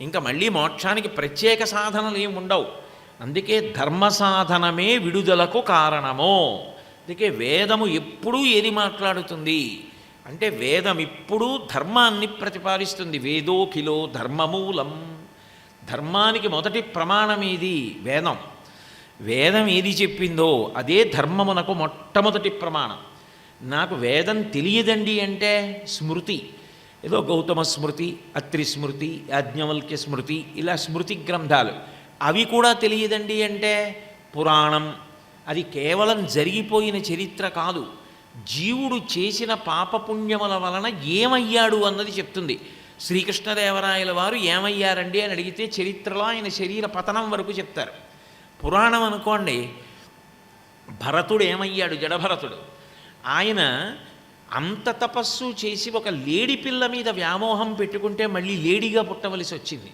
ఇంకా మళ్ళీ మోక్షానికి ప్రత్యేక సాధనలు ఏమి ఉండవు. అందుకే ధర్మ సాధనమే విడుదలకు కారణము. అందుకే వేదము ఎప్పుడూ ఏది మాట్లాడుతుంది? అంటే వేదం ఇప్పుడు ధర్మాన్ని ప్రతిపాదిస్తుంది. వేదోఖిలో ధర్మమూలం. ధర్మానికి మొదటి ప్రమాణం ఏది? వేదం. వేదం ఏది చెప్పిందో అదే ధర్మమునకు మొట్టమొదటి ప్రమాణం. నాకు వేదం తెలియదండి అంటే స్మృతి. ఏదో గౌతమ స్మృతి అత్రి స్మృతి యాజ్ఞవల్క్య స్మృతి ఇలా స్మృతి గ్రంథాలు. అవి కూడా తెలియదండి అంటే పురాణం. అది కేవలం జరిగిపోయిన చరిత్ర కాదు. జీవుడు చేసిన పాపపుణ్యముల వలన ఏమయ్యాడు అన్నది చెప్తుంది. శ్రీకృష్ణదేవరాయల వారు ఏమయ్యారండి అని అడిగితే చరిత్రలో ఆయన శరీర పతనం వరకు చెప్తారు. పురాణం అనుకోండి భరతుడు ఏమయ్యాడు? జడభరతుడు. ఆయన అంత తపస్సు చేసి ఒక లేడి పిల్ల మీద వ్యామోహం పెట్టుకుంటే మళ్ళీ లేడిగా పుట్టవలసి వచ్చింది.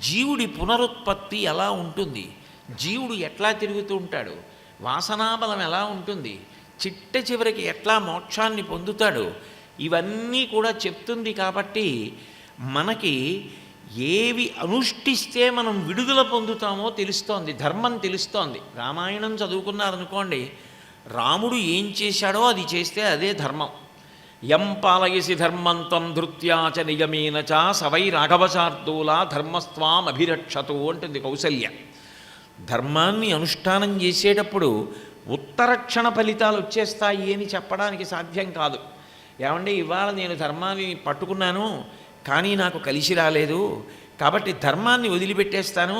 జీవుడి పునరుత్పత్తి ఎలా ఉంటుంది? జీవుడు ఎట్లా తిరుగుతూ ఉంటాడు? వాసనాబలం ఎలా ఉంటుంది? చిట్ట చివరికి ఎట్లా మోక్షాన్ని పొందుతాడు? ఇవన్నీ కూడా చెప్తుంది కాబట్టి మనకి ఏవి అనుష్ఠిస్తే మనం విడుదల పొందుతామో తెలుస్తోంది ధర్మం తెలుస్తోంది. రామాయణం చదువుకున్నారనుకోండి రాముడు ఏం చేశాడో అది చేస్తే అదే ధర్మం. యం పాలయసి ధర్మంతం ధృత్యాచ నిగమేన చ సవై రాఘవశార్దూల ధర్మస్వాం అభిరక్షతు అంటుంది కౌసల్య ధర్మాన్ని అనుష్ఠానం చేసేటప్పుడు ఉత్తరక్షణ ఫలితాలు వచ్చేస్తాయి అని చెప్పడానికి సాధ్యం కాదు. ఏమంటే ఇవాళ నేను ధర్మాన్ని పట్టుకున్నాను కానీ నాకు కలిసి రాలేదు కాబట్టి ధర్మాన్ని వదిలిపెట్టేస్తాను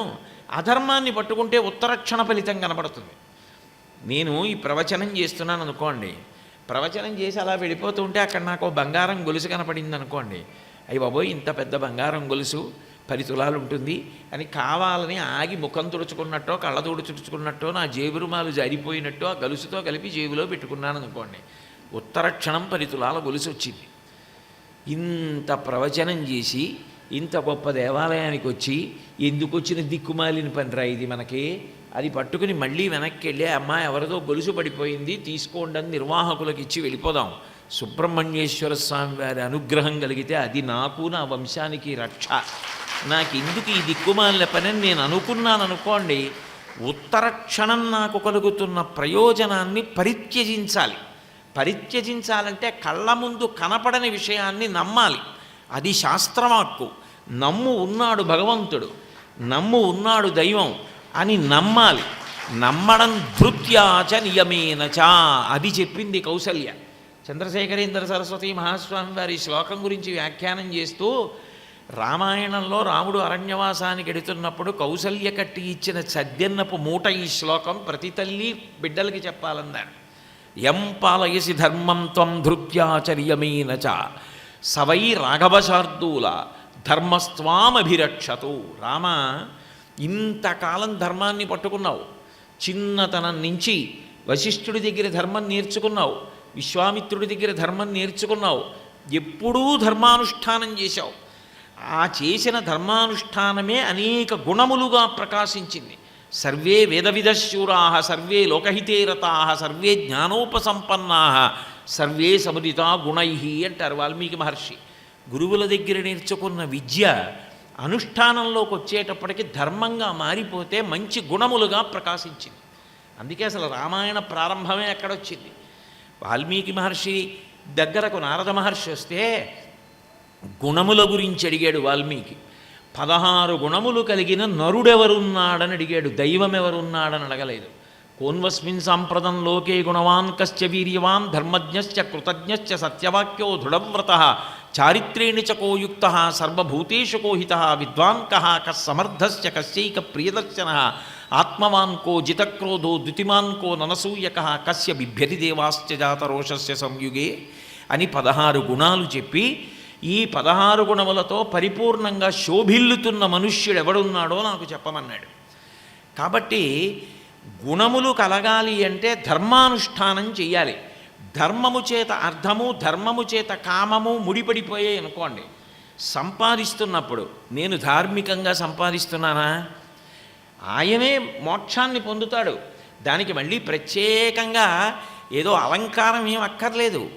అధర్మాన్ని పట్టుకుంటే ఉత్తరక్షణ ఫలితం కనబడుతుంది నేను ఈ ప్రవచనం చేస్తున్నాను అనుకోండి ప్రవచనం చేసి అలా వెళ్ళిపోతూ ఉంటే అక్కడ నాకు బంగారం గొలుసు కనపడింది అనుకోండి అయ్యి బాబోయ్ ఇంత పెద్ద బంగారం గొలుసు పది తులాలు ఉంటుంది అని కావాలని ఆగి ముఖం తుడుచుకున్నట్టో కళ్ళ తుడుచుకున్నట్టో నా జేబురుమాలు జారిపోయినట్టో ఆ గొలుసుతో కలిపి జేబులో పెట్టుకున్నాను అనుకోండి ఉత్తర క్షణం పది తులాల గొలుసు వచ్చింది. ఇంత ప్రవచనం చేసి ఇంత గొప్ప దేవాలయానికి వచ్చి ఎందుకు వచ్చిన దిక్కుమాలిన పనిరా ఇది మనకి? అది పట్టుకుని మళ్ళీ వెనక్కి వెళ్ళి అమ్మాయి ఎవరిదో గొలుసు పడిపోయింది తీసుకోండి అని నిర్వాహకులకు ఇచ్చి వెళ్ళిపోదాం. సుబ్రహ్మణ్యేశ్వర స్వామి వారి అనుగ్రహం కలిగితే అది నాకు నా వంశానికి రక్ష. నాకు ఎందుకు ఈ దిక్కుమాలిన పని నేను అనుకున్నాను అనుకోండి ఉత్తర క్షణం నాకు కలుగుతున్న ప్రయోజనాన్ని పరిత్యజించాలి. పరిత్యజించాలంటే కళ్ళ ముందు కనపడని విషయాన్ని నమ్మాలి. అది శాస్త్రవాక్కు నమ్ము ఉన్నాడు భగవంతుడు. నమ్ము ఉన్నాడు దైవం. అని నమ్మాలి. నమ్మడం ధృత్యాచ నియమేనచ అది చెప్పింది కౌసల్య. చంద్రశేఖరేంద్ర సరస్వతి మహాస్వామి వారి శ్లోకం గురించి వ్యాఖ్యానం చేస్తూ రామాయణంలో రాముడు అరణ్యవాసానికి ఎడుతున్నప్పుడు కౌసల్య కట్టి ఇచ్చిన చద్యన్నపు మూట ఈ శ్లోకం ప్రతి తల్లి బిడ్డలకి చెప్పాలన్నారు ఎం పాలయసి ధర్మం త్వం ధృత్యాచర్యమేన చ. సవై రాఘవశార్దూల ధర్మస్వామభిరక్షతు రామ ఇంతకాలం ధర్మాన్ని పట్టుకున్నావు. చిన్నతనం నుంచి వశిష్ఠుడి దగ్గర ధర్మం నేర్చుకున్నావు. విశ్వామిత్రుడి దగ్గర ధర్మం నేర్చుకున్నావు. ఎప్పుడూ ధర్మానుష్ఠానం చేశావు. ఆ చేసిన ధర్మానుష్ఠానమే అనేక గుణములుగా ప్రకాశించింది. సర్వే వేదవిదశూరా సర్వే లోకహితేరతా సర్వే జ్ఞానోపసంపన్నా సర్వే సముదిత గుణై అంటారు వాల్మీకి మహర్షి. గురువుల దగ్గర నేర్చుకున్న విద్య అనుష్ఠానంలోకి వచ్చేటప్పటికి ధర్మంగా మారిపోతే మంచి గుణములుగా ప్రకాశించింది. అందుకే అసలు రామాయణ ప్రారంభమే ఎక్కడొచ్చింది? వాల్మీకి మహర్షి దగ్గరకు నారద మహర్షి వస్తే గుణముల గురించి అడిగాడు వాల్మీకి. పదహారు గుణములు కలిగిన నరుడెవరున్నాడని అడిగాడు. దైవం ఎవరున్నాడని అడగలేదు. కోన్వస్మిన్ సాంప్రదం లోకే గుణవాన్ కశ్చ వీర్యవాన్ ధర్మజ్ఞశ్చ కృతజ్ఞశ్చ సత్యవాక్యో దృఢవ్రత చారిత్రేణి చ సర్వభూతేషు కోహిత విద్వాన్ కహ కస్సమర్థశ్చ కస్యైక ప్రియదర్శన ఆత్మవాన్ కో జితక్రోధో ద్వితిమాన్ కో ననసూయక కస్య బిభ్యతి దేవాశ్చ జాతరోషస్య సంయుగే అని పదహారు గుణాలు చెప్పి ఈ పదహారు గుణములతో పరిపూర్ణంగా శోభిల్లుతున్న మనుష్యుడు ఎవడున్నాడో నాకు చెప్పమన్నాడు. కాబట్టి గుణములు కలగాలి అంటే ధర్మానుష్ఠానం చెయ్యాలి. ధర్మము చేత అర్థము ధర్మము చేత కామము ముడిపడిపోయాయి అనుకోండి. సంపాదిస్తున్నప్పుడు నేను ధార్మికంగా సంపాదిస్తున్నానా? ఆయనే మోక్షాన్ని పొందుతాడు. దానికి మళ్ళీ ప్రత్యేకంగా ఏదో అలంకారం ఏం అక్కర్లేదు.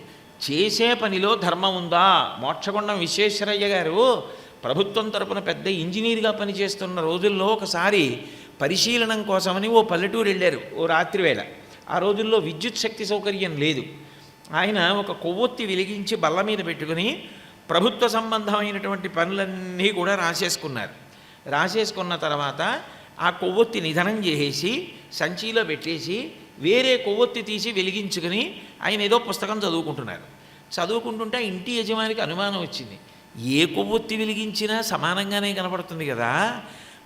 చేసే పనిలో ధర్మం ఉందా? మోక్షగుండం విశ్వేశ్వరయ్య గారు ప్రభుత్వం తరపున పెద్ద ఇంజనీర్గా పనిచేస్తున్న రోజుల్లో ఒకసారి పరిశీలనం కోసమని ఓ పల్లెటూరు వెళ్ళారు ఓ రాత్రి వేళ ఆ రోజుల్లో విద్యుత్ శక్తి సౌకర్యం లేదు. ఆయన ఒక కొవ్వొత్తి వెలిగించి బల్ల మీద పెట్టుకుని ప్రభుత్వ సంబంధమైనటువంటి పనులన్నీ కూడా రాసేసుకున్నారు. రాసేసుకున్న తర్వాత ఆ కొవ్వొత్తి నిధనం చేసేసి సంచిలో పెట్టేసి వేరే కొవ్వొత్తి తీసి వెలిగించుకుని ఆయన ఏదో పుస్తకం చదువుకుంటున్నారు. చదువుకుంటుంటే ఇంటి యజమానికి అనుమానం వచ్చింది. ఏ కొవ్వొత్తి వెలిగించినా సమానంగానే కనపడుతుంది కదా.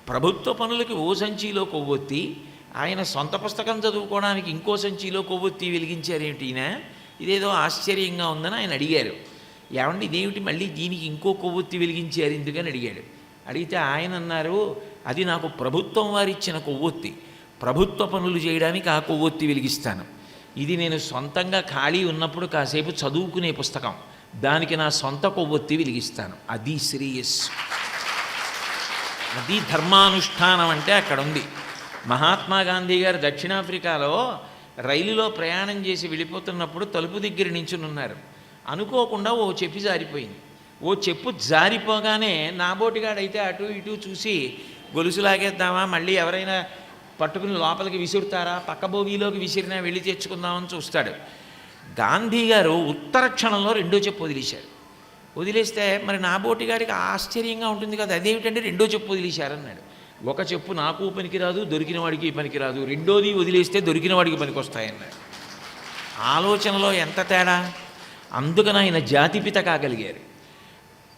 ప్రభుత్వ పనులకి ఓ సంచిలో కొవ్వొత్తి ఆయన సొంత పుస్తకం చదువుకోవడానికి ఇంకో సంచిలో కొవ్వొత్తి వెలిగించారేమిటి ఈయన? ఇదేదో ఆశ్చర్యంగా ఉందని ఆయన అడిగారు. ఏమండి ఇదేమిటి మళ్ళీ దీనికి ఇంకో కొవ్వొత్తి వెలిగించారు ఎందుకని అడిగాడు. అడిగితే ఆయన అన్నారు అది నాకు ప్రభుత్వం వారిచ్చిన కొవ్వొత్తి ప్రభుత్వ పనులు చేయడానికి ఆ కొవ్వొత్తి వెలిగిస్తాను. ఇది నేను సొంతంగా ఖాళీ ఉన్నప్పుడు కాసేపు చదువుకునే పుస్తకం. దానికి నా సొంత కొవ్వొత్తి వెలిగిస్తాను. అది శ్రేయస్సు. అది ధర్మానుష్ఠానం అంటే అక్కడ ఉంది మహాత్మా గాంధీ గారు దక్షిణాఫ్రికాలో రైలులో ప్రయాణం చేసి వెళ్ళిపోతున్నప్పుడు తలుపు దగ్గర నించునున్నారు. అనుకోకుండా ఓ చెప్పు జారిపోయింది. ఓ చెప్పు జారిపోగానే నాబోటిగాడైతే అటు ఇటు చూసి గొలుసు లాగేద్దామా మళ్ళీ ఎవరైనా పట్టుకుని లోపలికి విసురుతారా పక్క బోగిలోకి విసిరినా వెళ్ళి తెచ్చుకుందామని చూస్తాడు. గాంధీ గారు ఉత్తర క్షణంలో రెండో చెప్పు వదిలేశారు. వదిలేస్తే మరి నా బోటిగాడికి ఆశ్చర్యంగా ఉంటుంది కదా అదేమిటంటే రెండో చెప్పు వదిలేశారన్నాడు. ఒక చెప్పు నాకు పనికిరాదు దొరికిన వాడికి పనికిరాదు. రెండోది వదిలేస్తే దొరికిన వాడికి పనికొస్తాయన్నాడు ఆలోచనలో ఎంత తేడా? అందుకని ఆయన జాతిపిత కాగలిగారు.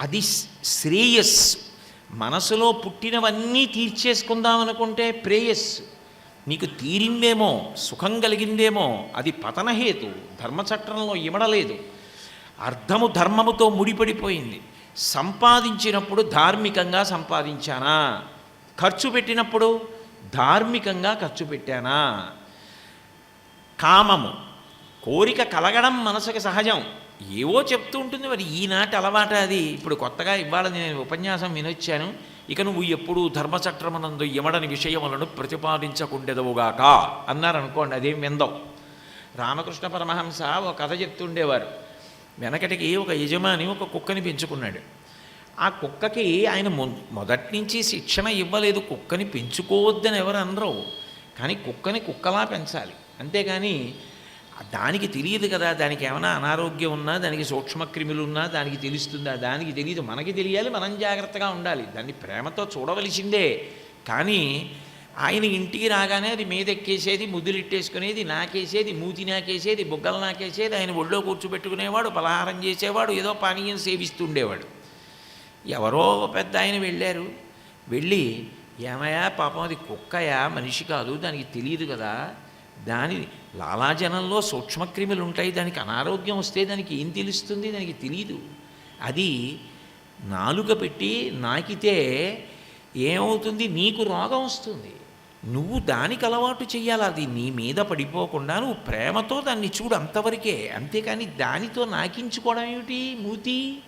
అది శ్రేయస్ మనసులో పుట్టినవన్నీ తీర్చేసుకుందాం అనుకుంటే ప్రేయస్ నీకు తీరిందేమో సుఖం కలిగిందేమో అది పతనహేతు. ధర్మచట్రంలో ఇమడలేదు. అర్థము ధర్మముతో ముడిపడిపోయింది. సంపాదించినప్పుడు ధార్మికంగా సంపాదించానా? ఖర్చు పెట్టినప్పుడు ధార్మికంగా ఖర్చు పెట్టానా? కామము. కోరిక కలగడం మనసుకి సహజం. ఏవో చెప్తూ ఉంటుంది మరి. ఈనాటి అలవాట అది. ఇప్పుడు కొత్తగా ఇవాళ నేను ఉపన్యాసం వినొచ్చాను. ఇక నువ్వు ఎప్పుడు ధర్మచక్రమనందు యమడని విషయములను ప్రతిపాదించకుండెదవుగాక. అన్నారు అనుకోండి అదేం విందం. రామకృష్ణ పరమహంస ఒక కథ చెప్తుండేవారు. వెనకటికి ఒక యజమాని ఒక కుక్కని పెంచుకున్నాడు. ఆ కుక్కకి ఆయన మొ- మొదటి నుంచి శిక్షణ ఇవ్వలేదు. కుక్కని పెంచుకోవద్దని ఎవరు అనరు. కానీ కుక్కని కుక్కలా పెంచాలి. అంతేగాని దానికి తెలియదు కదా దానికి ఏమైనా అనారోగ్యం ఉన్నా దానికి సూక్ష్మక్రిములు ఉన్నా దానికి తెలుస్తుందా? దానికి తెలియదు. మనకి తెలియాలి మనం జాగ్రత్తగా ఉండాలి. దాన్ని ప్రేమతో చూడవలసిందే. కానీ ఆయన ఇంటికి రాగానే అది మీదెక్కేసేది ముద్దులిట్టేసుకునేది నాకేసేది మూతి నాకేసేది బుగ్గలు నాకేసేది ఆయన ఒళ్ళో కూర్చోబెట్టుకునేవాడు పలహారం చేసేవాడు ఏదో పానీయం సేవిస్తుండేవాడు. ఎవరో ఒక పెద్ద ఆయన వెళ్ళారు. వెళ్ళి ఏమయ్యా పాపం అది కుక్కయా? మనిషి కాదు దానికి తెలియదు కదా. దాని లాలాజనంలో సూక్ష్మక్రిములు ఉంటాయి దానికి అనారోగ్యం వస్తే దానికి ఏం తెలుస్తుంది? దానికి తెలియదు అది నాలుక పెట్టి నాకితే ఏమవుతుంది? నీకు రోగం వస్తుంది. నువ్వు దానికి అలవాటు చెయ్యాలి అది. నీ మీద పడిపోకుండా నువ్వు ప్రేమతో దాన్ని చూడు అంతవరకే. అంతేకాని దానితో నాకించుకోవడం ఏమిటి? మూతి